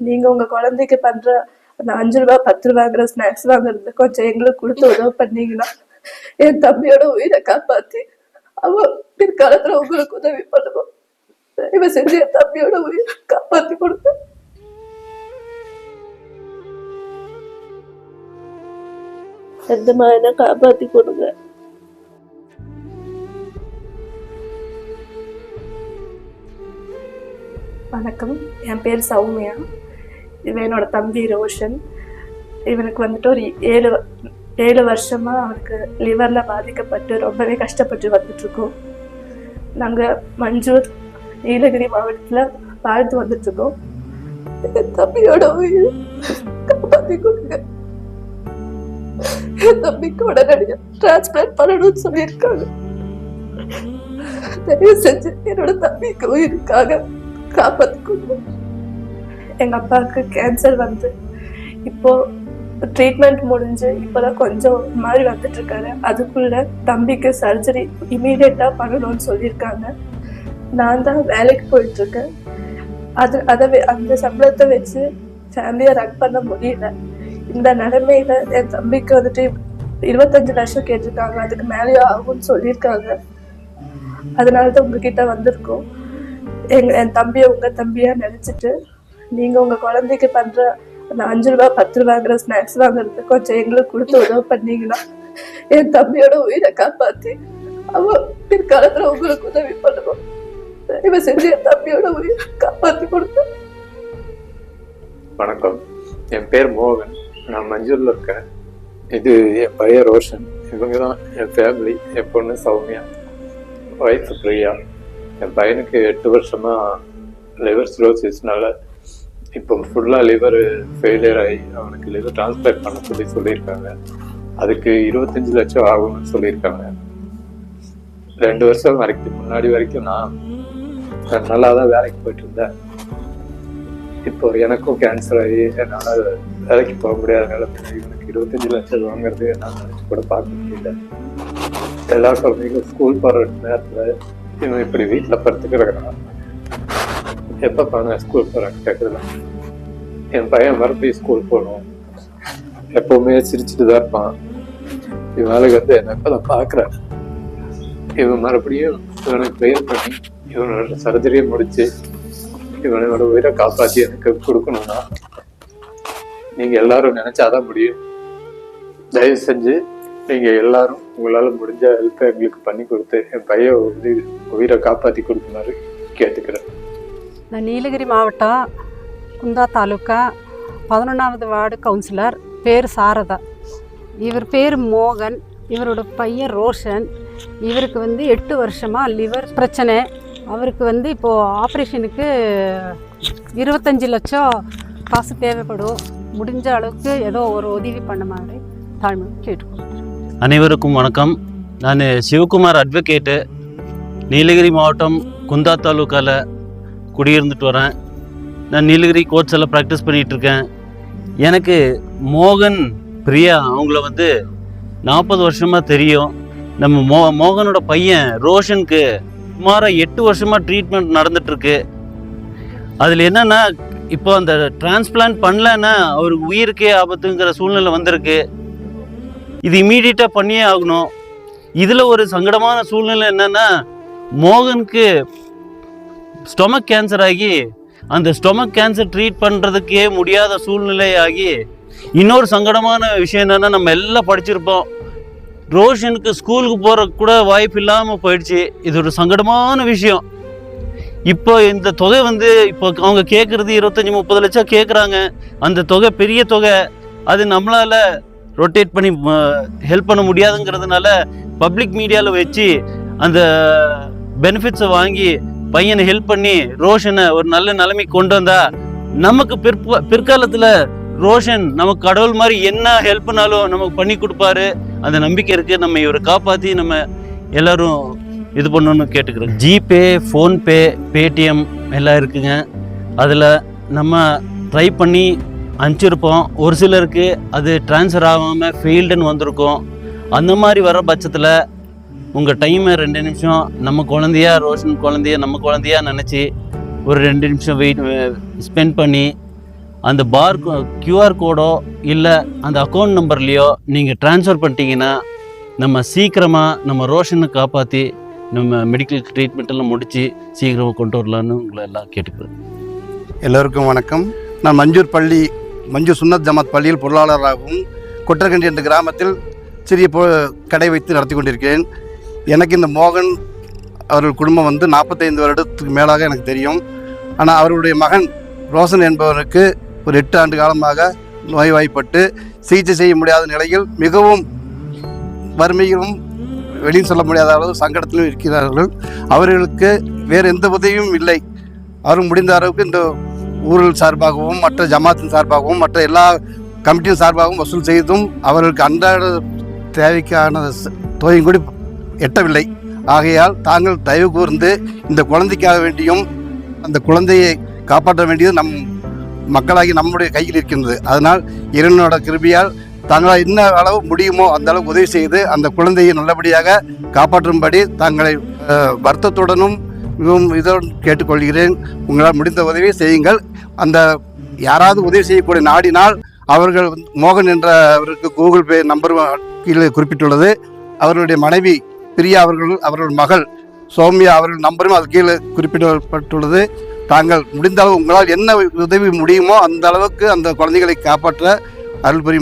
நீங்கள் உங்கள் குழந்தைக்கு பண்ணுற அந்த அஞ்சு ரூபா பத்து ரூபாங்கிற ஸ்நாக்ஸ் வாங்குறது கொஞ்சம் எங்களுக்கு கொடுத்து உதவி பண்ணீங்கன்னா என் தம்பியோட உயிரை காப்பாற்றி அவன் பிற்காலத்தில் உங்களுக்கு உதவி பண்ணுவோம் தயவு செஞ்சு என் தம்பியோட உயிரை காப்பாற்றி கொடுங்க. எந்த மாதிரி காப்பாற்றி கொடுங்க. வணக்கம். என் பேர் சௌமியா. இவன் என்னோட தம்பி ரோஷன். இவனுக்கு வந்துட்டு ஒரு ஏழு ஏழு வருஷமாக அவனுக்கு லிவரில் பாதிக்கப்பட்டு ரொம்பவே கஷ்டப்பட்டு வந்துட்ருக்கோம் நாங்கள் மஞ்சூர் நீலகிரி மாவட்டத்தில் வாழ்ந்து வந்துட்ருக்கோம் என் தம்பியோட உயிர் காப்பாற்றி கொடுங்க. என் தம்பிக்கு உடனடியாக டிரான்ஸ்பிளான்ட் பண்ணணும்னு சொல்லியிருக்காங்க. தயவு செஞ்சு என்னோட தம்பிக்கு உயிருக்காக காப்பாற்றி கொடுங்க. எங்க அப்பாவுக்கு கேன்சர் வந்து இப்போ ட்ரீட்மெண்ட் முடிஞ்சு இப்போதான் கொஞ்சம் மாதிரி வந்துட்டு இருக்காரு அதுக்குள்ள தம்பிக்கு சர்ஜரி இமீடியட்டா பண்ணணும்னு சொல்லியிருக்காங்க. நான் தான் வேலைக்கு போயிட்டு இருக்கேன் அது அதை அந்த சம்பளத்தை வச்சு ஃபேமிலியை ரன் பண்ண முடியல. இந்த நிலைமையில என் தம்பிக்கு வந்துட்டு இருபத்தஞ்சு லட்சம் கேட்டிருக்காங்க. அதுக்கு மேலேயே ஆகும்னு சொல்லியிருக்காங்க. அதனால தான் உங்ககிட்ட வந்திருக்கோம். எங்க என் தம்பியை உங்க தம்பியா நினைச்சிட்டு நீங்க உங்க குழந்தைக்கு பண்ற அந்த அஞ்சு ரூபா பத்து ரூபாங்கிற ஸ்நாக்ஸ் வாங்குறது கொஞ்சம் எங்களுக்கு கொடுத்து உதவி பண்ணீங்கன்னா என் தம்பியோட உயிரை காப்பாத்தி அவன் பிற்காலத்துல உங்களுக்கு உதவி பண்ணுவோம். தயவு செஞ்சு என் தம்பியோட உயிரை காப்பாத்தி கொடுத்து வணக்கம். என் பேர் மோகன். நான் மஞ்சூரில் இருக்கேன். இது என் பையன் ரோஷன். இவங்க தான் என் ஃபேமிலி என் பொண்ணு சௌமியா. ஒய்ஃப் பிரியா. என் பையனுக்கு எட்டு வருஷமா லிவர் சிரோசிஸ்னால இப்போ ஃபுல்லாக லிவர் ஃபெயிலியர் ஆகி அவனுக்கு லிவர் டிரான்ஸ்பிளான்ட் பண்ண சொல்லி சொல்லியிருக்காங்க. அதுக்கு இருபத்தஞ்சு லட்சம் ஆகும்னு சொல்லியிருக்காங்க. ரெண்டு வருஷம் வரைக்கும் முன்னாடி வரைக்கும் நான் நல்லா தான் வேலைக்கு போயிட்டு இருந்தேன் இப்போ எனக்கும் கேன்சர் ஆகி என்னால் வேலைக்கு போக முடியாத இவனுக்கு இருபத்தஞ்சு லட்சம் வாங்குறது என்னால் நினச்சி கூட பார்க்க முடியல. எல்லா குழந்தைங்களும் ஸ்கூல் போகிற நேரத்தில் இவன் இப்படி வீட்டில் படுத்துக்கிறான் எப்போ பாருங்க ஸ்கூல் போகிறான்னு கேட்குறேன் என் பையன் மறுபடியும் ஸ்கூல் போகணும் எப்பவுமே சிரிச்சுட்டு தான் இருப்பான் இவனுக்கு வந்து என்ன இப்போ நான் பார்க்குறேன் இவன் மறுபடியும் இவனுக்கு ப்ரேயர் பண்ணி இவனோட சர்ஜரியை முடிச்சு இவனோட உயிரை காப்பாற்றி எனக்கு கொடுக்கணும்னா நீங்கள் எல்லாரும் நினச்சாதான் முடியும் தயவு செஞ்சு நீங்கள் எல்லாரும் உங்களால் முடிஞ்ச ஹெல்ப்பை எங்களுக்கு பண்ணி கொடுத்து என் பையன் உயிர் உயிரை காப்பாற்றி கொடுக்குமாறு கேட்டுக்கிறேன் நான் நீலகிரி மாவட்டம் குந்தா தாலுக்கா பதினொன்றாவது வார்டு கவுன்சிலர் பேர் சாரதா. இவர் பேர் மோகன் இவரோட பையன் ரோஷன். இவருக்கு வந்து எட்டு வருஷமாக லிவர் பிரச்சனை. அவருக்கு வந்து இப்போது ஆப்ரேஷனுக்கு இருபத்தஞ்சி லட்சம் காசு தேவைப்படும். முடிஞ்ச அளவுக்கு ஏதோ ஒரு உதவி பண்ண மாதிரி தாழ்மை கேட்டுக்கொள்கிறேன். அனைவருக்கும் வணக்கம். நான் சிவகுமார் அட்வொகேட்டு நீலகிரி மாவட்டம் குந்தா தாலுக்காவில் குடியிருந்துட்டு வரேன். நான் நீலகிரி கோர்ட்ஸில் ப்ராக்டிஸ் பண்ணிகிட்ருக்கேன் எனக்கு மோகன் பிரியா அவங்கள வந்து நாற்பது வருஷமாக தெரியும். நம்ம மோ மோகனோட பையன் ரோஷனுக்கு சுமாராக எட்டு வருஷமாக ட்ரீட்மெண்ட் நடந்துட்டுருக்கு அதில் என்னென்னா இப்போ அந்த டிரான்ஸ்பிளான்ட் பண்ணலன்னா அவருக்கு உயிருக்கே ஆபத்துங்கிற சூழ்நிலை வந்திருக்கு. இது இமீடியட்டாக பண்ணியே ஆகணும். இதில் ஒரு சங்கடமான சூழ்நிலை என்னென்னா மோகனுக்கு ஸ்டொமக் கேன்சர் ஆகி அந்த ஸ்டொமக் கேன்சர் ட்ரீட் பண்ணுறதுக்கே முடியாத சூழ்நிலை ஆகி இன்னொரு சங்கடமான விஷயம் என்னென்னா நம்ம எல்லாம் படிச்சிருப்போம். ரோஷனுக்கு ஸ்கூலுக்கு போகிற கூட வாய்ப்பு இல்லாமல் போயிடுச்சு. இது ஒரு சங்கடமான விஷயம். இப்போ இந்த தொகை வந்து இப்போ அவங்க கேட்குறது இருபத்தஞ்சி முப்பது லட்சம் கேட்குறாங்க அந்த தொகை பெரிய தொகை. அது நம்மளால் ரொட்டேட் பண்ணி ஹெல்ப் பண்ண முடியாதுங்கிறதுனால பப்ளிக் மீடியாவில் வச்சு அந்த பெனிஃபிட்ஸை வாங்கி பையனை ஹெல்ப் பண்ணி ரோஷனை ஒரு நல்ல நிலைமைக்கு கொண்டு வந்தா நமக்கு பிற்ப பிற்காலத்தில் ரோஷன் நமக்கு கடவுள் மாதிரி என்ன ஹெல்ப்னாலும் நமக்கு பண்ணி கொடுப்பாரு. அந்த நம்பிக்கை இருக்குது நம்ம இவரை காப்பாற்றி நம்ம எல்லோரும் இது பண்ணணும்னு கேட்டுக்கிறோம் ஜிபே ஃபோன்பே பேடிஎம் எல்லாம் இருக்குங்க. அதில் நம்ம ட்ரை பண்ணி அனுப்பிச்சிருப்போம். ஒரு சிலருக்கு அது ட்ரான்ஸ்ஃபர் ஆகாமல் ஃபெயில்டுன்னு வந்திருக்கும். அந்த மாதிரி வர பட்சத்தில் உங்கள் டைமை ரெண்டு நிமிஷம் நம்ம குழந்தையா ரோஷன் குழந்தைய நம்ம குழந்தையா நினச்சி ஒரு ரெண்டு நிமிஷம் வெயிட் ஸ்பெண்ட் பண்ணி அந்த பார் கியூஆர் கோடோ இல்லை அந்த அக்கௌண்ட் நம்பர்லேயோ நீங்கள் ட்ரான்ஸ்ஃபர் பண்ணிட்டீங்கன்னா நம்ம சீக்கிரமாக நம்ம ரோஷனை காப்பாற்றி நம்ம மெடிக்கல் ட்ரீட்மெண்ட்டெல்லாம் முடித்து சீக்கிரமாக கொண்டு வரலான்னு உங்களை எல்லாம் கேட்டுக்கிறேன். எல்லோருக்கும் வணக்கம். நான் மஞ்சூர் பள்ளி மஞ்சூர் சுன்னத் ஜமாத் பள்ளியில் பொருளாளராகவும் கொட்டரகண்டி என்ற கிராமத்தில் சிறிய கடை வைத்து நடத்தி கொண்டிருக்கிறேன். எனக்கு இந்த மோகன் அவர்கள் குடும்பம் வந்து நாற்பத்தைந்து வருடத்துக்கு மேலாக எனக்கு தெரியும். ஆனால் அவருடைய மகன் ரோசன் என்பவருக்கு ஒரு எட்டு ஆண்டு காலமாக நோய்வாய்ப்பட்டு சிகிச்சை செய்ய முடியாத நிலையில் மிகவும் வறுமையிலும் வெளியே சொல்ல முடியாத அளவு சங்கடத்திலும் இருக்கிறார்கள். அவர்களுக்கு வேறு எந்த உதவியும் இல்லை. அவர் முடிந்த அளவுக்கு இந்த ஊழல் சார்பாகவும் மற்ற ஜமாத்தின் சார்பாகவும் மற்ற எல்லா கமிட்டியின் சார்பாகவும் வசூல் செய்தும் அவர்களுக்கு அன்றாட தேவைக்கான தொகையும் கூட எட்டவில்லை. ஆகையால் தாங்கள் தயவு கூர்ந்து இந்த குழந்தைக்காக வேண்டியும் அந்த குழந்தையை காப்பாற்ற வேண்டியது நம் மக்களாகி நம்முடைய கையில் இருக்கின்றது. அதனால் இறைவனோட கிருபியால் தாங்களால் என்ன அளவு முடியுமோ அந்த அளவு உதவி செய்து அந்த குழந்தையை நல்லபடியாக காப்பாற்றும்படி தாங்களை வருத்தத்துடனும் மிகவும் இதோடு கேட்டுக்கொள்கிறேன். உங்களால் முடிந்த உதவியை செய்யுங்கள். அந்த யாராவது உதவி செய்யக்கூடிய நாடினால் அவர்கள் வந்து மோகன் என்ற அவருக்கு கூகுள் பே நம்பர் கீழே குறிப்பிட்டுள்ளது. அவர்களுடைய மனைவி பிரியா அவர்கள் அவர்கள் மகள் சௌமியா அவர்கள் நம்பரும் அது கீழே குறிப்பிடப்பட்டுள்ளது. தாங்கள் முடிந்த அளவு உங்களால் என்ன உதவி முடியுமோ அந்த அளவுக்கு அந்த குழந்தைகளை காப்பாற்ற அருள் புரியும்